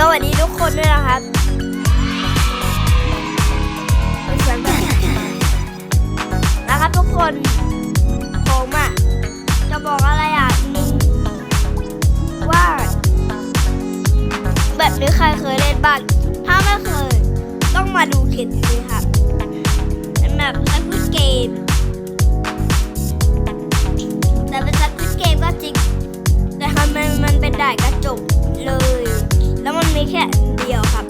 สวัสดีทุกคนด้วยนะครับนะครับทุกคนผมอะจะบอกอะไรอะนึงว่า แบบนี้ใครเคยเล่นบ้างถ้าไม่เคย ต้องมาดูคลิปนี้ครับเป็นแบบซักวิเกม แต่เป็นซักวิเกมก็จริง แต่ทำไมมันเป็นด่านกระจกเลย ค่อันเดียวครับ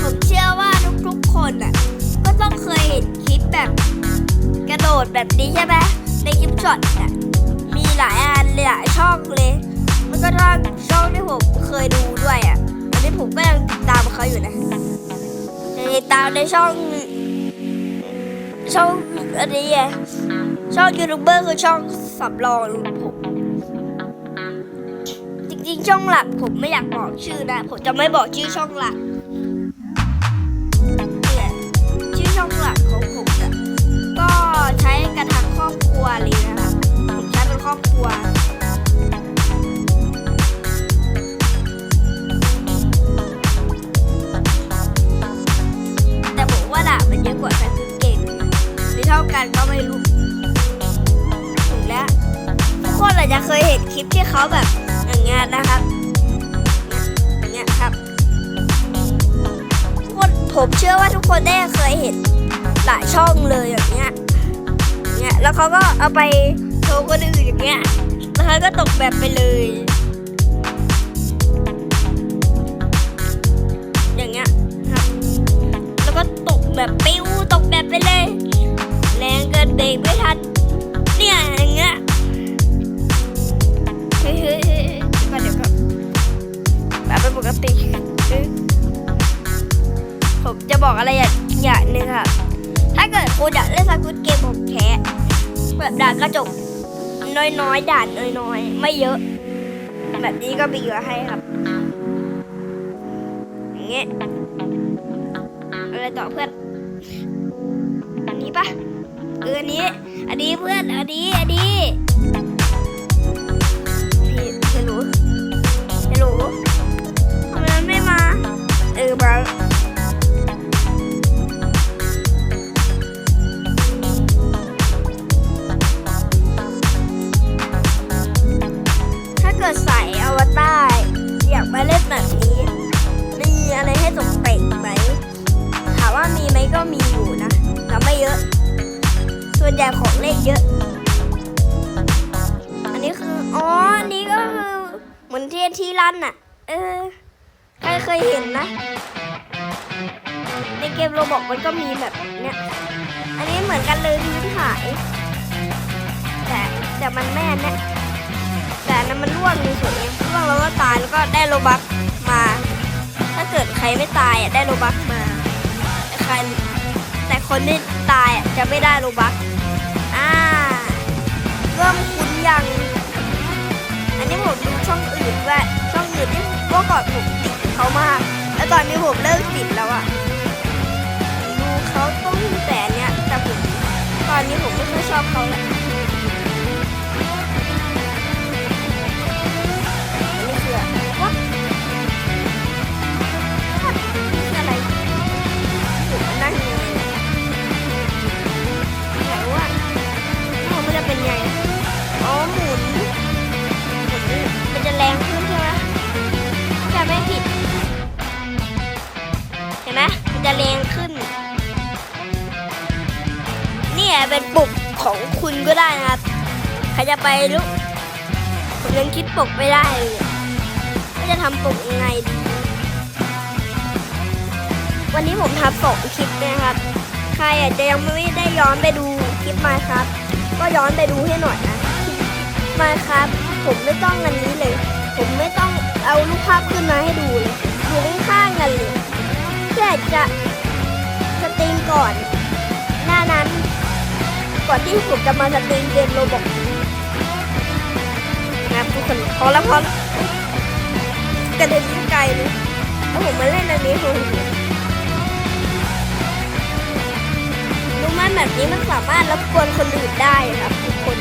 ผมเชื่อว่าทุกๆคนอะ ก็ต้องเคยเห็นคลิปแบบ กระโดดแบบนี้ใช่ไหมในคลิปช็อตอะมีหลายอันหลายช่องเลยแล้วก็ช่องช่องที่ผมเคยดูด้วยอะตอนนี้ผมก็ยังติดตามเขาอยู่นะติดตามในช่องช่องอันนี้ไงช่องยูทูบเบอร์คือช่องสำรอง ริงๆช่องหลัก ผมไม่อยากบอกชื่อนะ ผมจะไม่บอกชื่อช่องหลักเนี่ยชื่อช่องหลักของผมอะก็ใช้กันทั้งครอบครัวเลยนะครับผมใช้เป็นครอบครัวแต่ผมว่าด่ามันเยอะกว่าแฟนคือเก่งหรือเท่ากันก็ไม่รู้ถึงแล้วทุกคนอาจจะเคยเห็นคลิปที่เขาแบบ อย่างเงี้ยนะครับอย่างเงี้ยครับทุกคนผมเชื่อว่าทุกคนได้เคยเห็นหลายช่องเลยอย่างเงี้ยอย่างเงี้ยแล้วเขาก็เอาไปโชว์คนอื่นอย่างเงี้ยแล้วเขาก็ตกแบบไปเลย อย่างเงี้ยครับ แล้วก็ตกแบบปิ้วตกแบบไปเลย แรงเกินเบรกไม่ทันเนี่ยอย่างเงี้ย ปกติผมจะบอกอะไรอย่างอย่างหนึ่งค่ะ ถ้าเกิดคุณอยากเล่นสกุตเกมผมแค่แบบด่านกระจกน้อยๆด่านน้อยๆ ไม่เยอะ แบบนี้ก็มีมาให้ครับอย่างเงี้ยอะไรต่อเพื่อนอันนี้ปะเอออันนี้ อันนี้เพื่อน อันนี้ อันนี้ เอ อันนี้เหมือนกันเลยพื้นหาย แต่แต่มันแม่นเนี่ยแต่นั้นมันร่วงในตัวเฉยๆร่วงแล้วก็ตายแล้วก็ได้โลบักมา ถ้าเกิดใครไม่ตายอะได้โลบักมาแต่ใครแต่คนที่ตายอะจะไม่ได้โลบักอ่าเริ่มคุ้นยังอันนี้ผมดูช่องอื่นด้วยช่องอื่นที่เมื่อก่อนผมติดเขามาก แล้วตอนนี้ผมเลิกติดแล้วอะ ตอนนี้ผมไม่ คุณก็ได้นะครับใครจะไปลุกผมยังคิดปกไม่ได้เลยว่าจะทำปกยังไงดีวันนี้ผมทำสองคลิปนะครับ ใครอาจจะยังไม่ได้ย้อนไปดูคลิปมาครับ ก็ย้อนไปดูให้หน่อยนะมาครับ ผมไม่ต้องอันนี้เลย ผมไม่ต้องเอารูปภาพขึ้นมาให้ดูเลยอยู่ข้างๆกันเลยแค่จะสตรีมก่อน หน้านั้น ก่อนที่ผมจะมาสตรีมเกมโรบอกนะครับทุกคนพอแล้วพอแล้วกระเด็นไกลเลยแล้วผมมาเล่นอันนี้ผมรู้ไหมแบบนี้มันสามารถรบกวนคนอื่นได้ครับทุกคน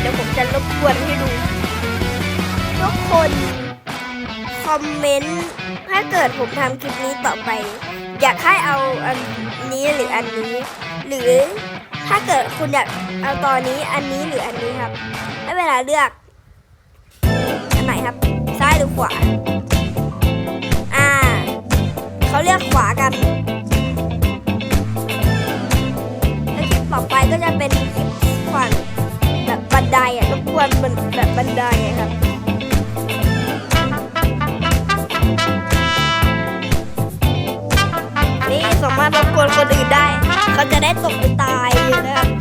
เดี๋ยวผมจะรบกวนให้ดูทุกคนคอมเมนต์ถ้าเกิดผมทำคลิปนี้ต่อไป อยากให้เอาอันนี้หรืออันนี้ หรือถ้าเกิดคุณอยากเอาตอนนี้อันนี้หรืออันนี้ครับให้เวลาเลือกอันไหนครับ ซ้ายหรือขวา อ่าเขาเลือกขวากันแล้วคลิปต่อไปก็จะเป็นคลิปฝั่งแบบบันไดอะรบกวนมันแบบบันไดอะครับารถรบกวนคนอื่นได้ เขาจะได้ตกไปตายนะครับ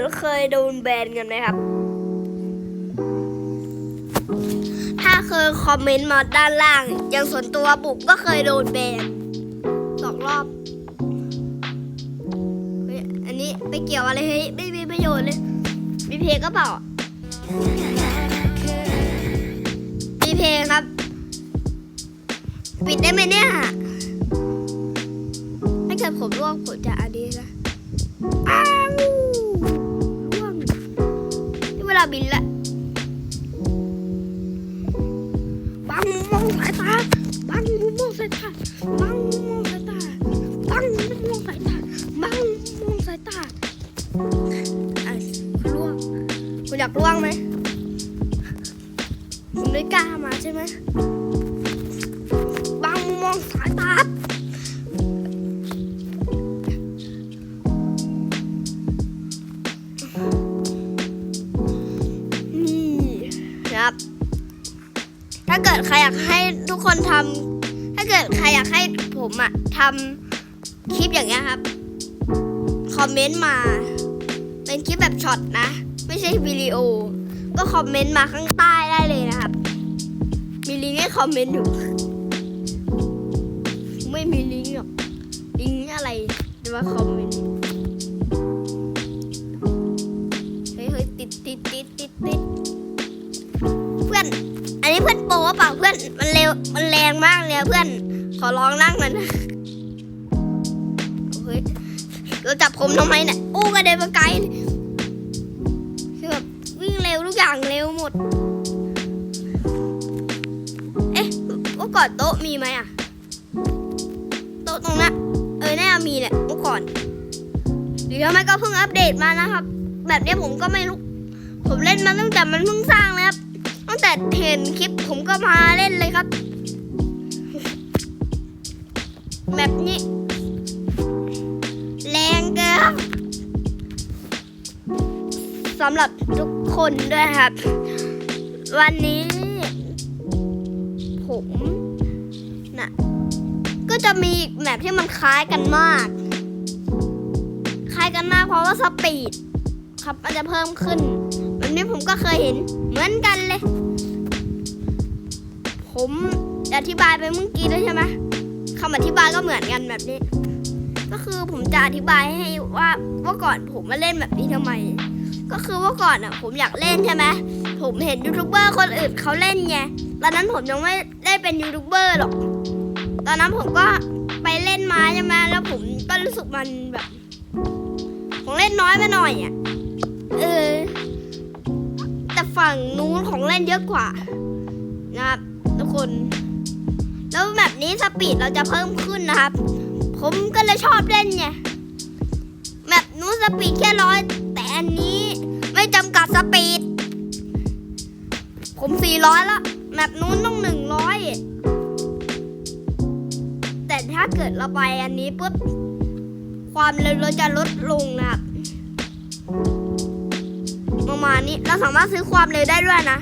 นเคยโดนแบนกันไหมครับ ถ้าเคยคอมเมนต์มาด้านล่างย่างส่วนตัวบุกก็เคยโดนแบนสองรอบ อันนี้ไม่เกี่ยวอะไรเฮ้ยไม่มีประโยชน์เลย มีเพลงก็เปล่า มีเพลงครับ ปิดได้ไหมเนี่ยถ้าเกิดผมร่วงผมจะอันนี้นะอ้าว นี่เครอยากให้ผมอะทำคลิปอย่างเงี้ยครับ คอมเมนต์มา เป็นคลิปแบบช็อตนะ ไม่ใช่วิดีโอ ก็คอมเมนต์มาข้างใต้ได้เลยนะครับ มีลิงก์ให้คอมเมนต์อยู่ ไม่มีลิงก์หรอก ลิงก์อะไรจะมาคอมเมนต์เฮ้ยเฮ้ยติดติดติดติดติดเพื่อน อันนี้เพื่อนโปรเปล่าเพื่อน มันเร็ว มันแรงมากเลยเพื่อน ขอร้องนั่งหน่อยนเฮ้ยเราจับผมทำไมเนี่ยอู้กระเด็นมาไกลคือแบบวิ่งเร็วทุกอย่างเร็วหมด เอ๊ะเมื่อก่อนโต๊ะมีไหมอะโต๊ะตรงนั้นเออแน่มีแหละเมื่อก่อนหรือทำไมก็เพิ่งอัปเดตมานะครับ แบบนี้ผมก็ไม่รู้ผมเล่นมาตั้งแต่มันเพิ่งสร้างเลยครับตั้งแต่เห็นคลิปผมก็มาเล่นเลยครับ แบบนี้ แรงเกินสำหรับทุกคนด้วยครับ วันนี้ ผมนะก็จะมีอีกแมปที่มันคล้ายกันมาก คล้ายกันมากเพราะว่าสปีดครับมันจะเพิ่มขึ้นแบบนี้ผมก็เคยเห็นเหมือนกันเลย ผมอธิบายไปเมื่อกี้แล้วใช่ไหม คำอธิบายก็เหมือนกันแบบนี้ ก็คือผมจะอธิบายให้ว่าว่าก่อนผมมาเล่นแบบนี้ทำไม ก็คือว่าก่อนอะ ผมอยากเล่นใช่ไหมผมเห็นยูทูบเบอร์คนอื่นเขาเล่นไงตอนนั้นผมยังไม่ได้เป็นยูทูบเบอร์หรอกตอนนั้นผมก็ไปเล่นม้ใช่ไหมแล้วผมก็รู้สึกมันแบบของเล่นน้อยไปหน่อยอะเออแต่ฝั่งนู้นของเล่นเยอะกว่านะครับทุกคน แล้วแบบนี้สปีดเราจะเพิ่มขึ้นนะครับ ผมก็เลยชอบเล่นไงแบบนู้นสปีดแค่ร้อยแต่อันนี้ไม่จำกัดสปีด ผมสี่ร้อยแล้วแบบนู้นต้องหนึ่งร้อยแต่ถ้าเกิดเราไปอันนี้ปุ๊บความเร็วเราจะลดลงนะครับประมาณนี้เราสามารถซื้อความเร็วได้ด้วยนะ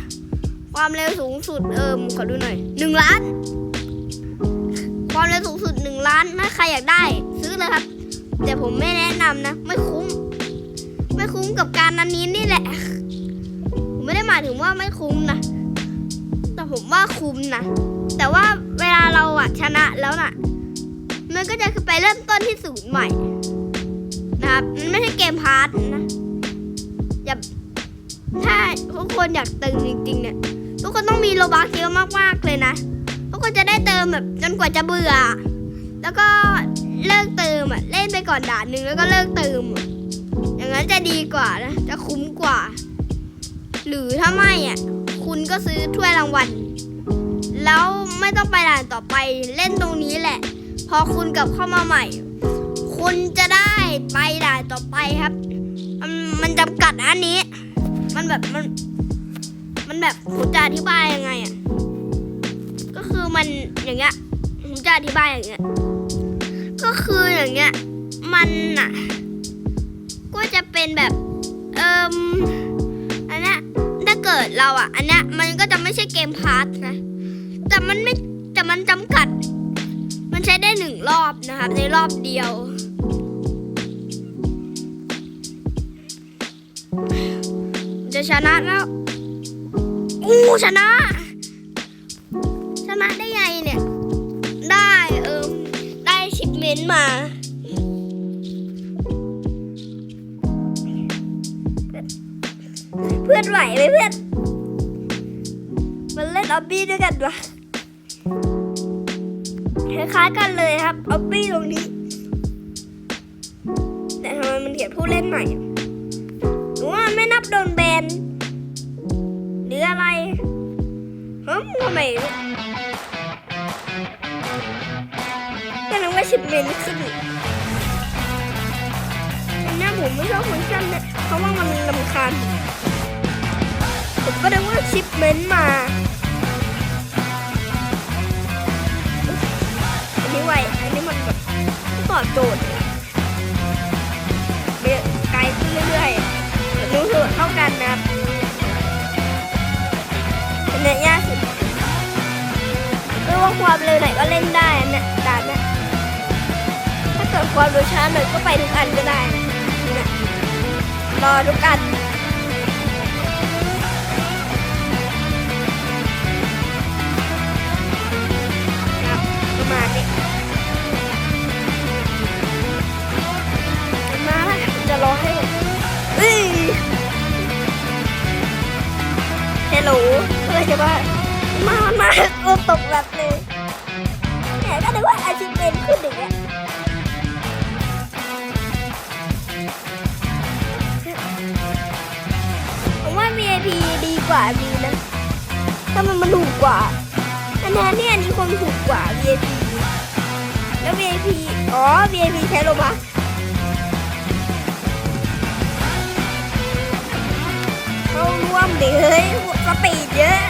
ความเร็วสูงสุดเอิมขอดูหน่อยหนึ่งล้าน ความเร็วสูงสุดหนึ่งล้านถ้าใครอยากได้ซื้อเลยครับ แต่ผมไม่แนะนำนะ ไม่คุ้ม ไม่คุ้มกับการนันนี้นี่แหละ ผมไม่ได้หมายถึงว่าไม่คุ้มนะ แต่ผมว่าคุ้มนะ แต่ว่าเวลาเราอะชนะแล้วน่ะ มันก็จะคือไปเริ่มต้นที่ศูนย์ใหม่ นะครับ มันไม่ใช่เกมพาร์ทนะอย่าถ้าทุกคนอยากตึงจริงๆเนี่ย ทุกคนต้องมีโลบักเยอะมากๆเลยนะ กคนจะได้เติมแบบจนกว่าจะเบื่อ แล้วก็เลิกเติมอะเล่นไปก่อนด่านหนึ่งแล้วก็เลิกเติม อย่างนั้นจะดีกว่านะจะคุ้มกว่า หรือถ้าไม่อะคุณก็ซื้อถ้วยรางวัลแล้วไม่ต้องไปด่านต่อไปเล่นตรงนี้แหละ พอคุณกลับเข้ามาใหม่ คุณจะได้ไปด่านต่อไปครับ มันมันจำกัดอันนี้ มันแบบมัน มันแบบผมจะอธิบายยังไงอะ คือมันอย่างเงี้ยผมจะอธิบายอย่างเงี้ย ก็คืออย่างเงี้ย มันอะ ก็จะเป็นแบบ เอิมอันเนี้ยถ้าเกิดเราอะ อันเนี้ยมันก็จะไม่ใช่เกมพาร์ทนะ แต่มันไม่แต่มันจำกัด มันใช้ได้หนึ่งรอบนะครับในรอบเดียวจะชนะแล้วอู้ชนะ ชนะได้ไงเนี่ย ได้เออได้ชิปเมนต์มาเพื่อนไหวไหมเพื่อน มันเล่นออบบี้ด้วยกันวะคล้ายๆกันเลยครับออบบี้ตรงนี้ แต่ทำไมมันเขียนผู้เล่นใหม่หรือว่าไม่นับโดนแบน หรืออะไรฮึมทำไม ก็นึกว่าชิปเมนต์ขึ้นอันเนี้ยผมไม่ชอบฟังก์ชันเนี่ยเพราะว่ามันลำคาญผมก็นึกว่าชิปเมนต์มาอันนี้ไวอันนี้มันแบบตอบโจทย์เยอะไกลขึ้นเรื่อยๆรู้สึกเท่ากันนะอันเนี้ยยากสุดไม่ว่าความเร็วไหนก็เล่นได้อันเนี่ยด่านเนี่ย ถ้าเกิดความเร็วช้าหน่อยก็ไปทุกอันก็ได้นี่นะรอทุกอันประมาณนี้มาจะรอให้เอ้ยเฮลโหลเพื่อจะว่ามามากูตกแบบ กว่ามีนะถ้ามันมันถูกกว่าอันนี้เนี่ยอันนี้คนถูกกว่า VIP แล้ว VIP อ๋อ VIP ใช้โลบัคเข้าร่วมดิเฮ้ยสปีดเยอะ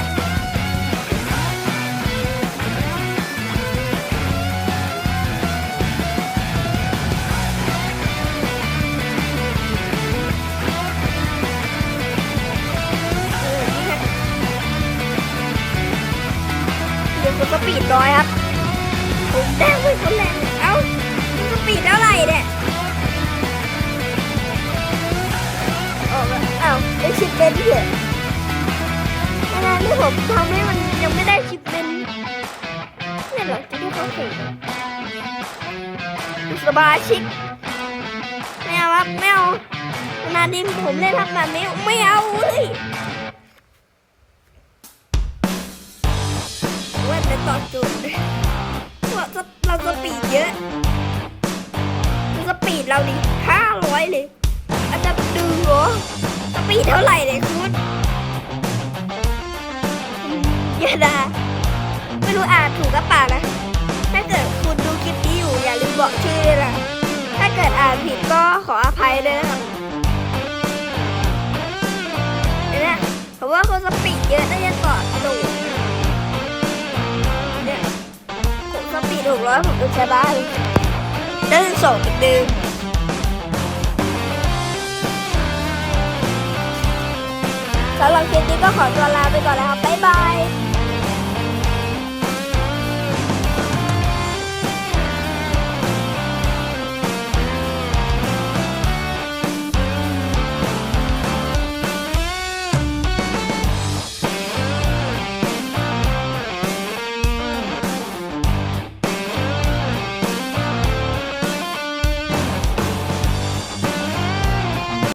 ร้อยครับผมแดงเป็นคนแรงเอ้าสปีดเท่าไหร่เนี่ยออกแล้วเอ้าได้ชิปเป็นเถอะขณะที่ผมทำให้มันยังไม่ได้ชิปเป็นเนี่ยเหรอที่เขาเก่งสบายชิกไม่เอาครับไม่เอาขนาดที่ผมเล่นทำแบบนี้ไม่เอาเลย ต่อจุดเราจะเราจะปีดเยอะเราสปีดเราดิห้าร้อยเลยอาจจะดูเหรอสปีดเท่าไหร่เลยคุณอย่าด่าไม่รู้อ่านถูกกับป่านะ ถ้าเกิดคุณดูคลิปนี้อยู่อย่าลืมบอกชื่อด้วยนะ ถ้าเกิดอ่านผิดก็ขออภัยด้วยนะครับเนี่ยผมว่าคนสปีดเยอะน่าจะต่อตูด มสปีถูกร้อยผมจะชนะเลยเดินสองอีกเดิมสำหรับคลิปนี้ก็ขอตัวลาไปก่อนแล้วครับบ๊ายบาย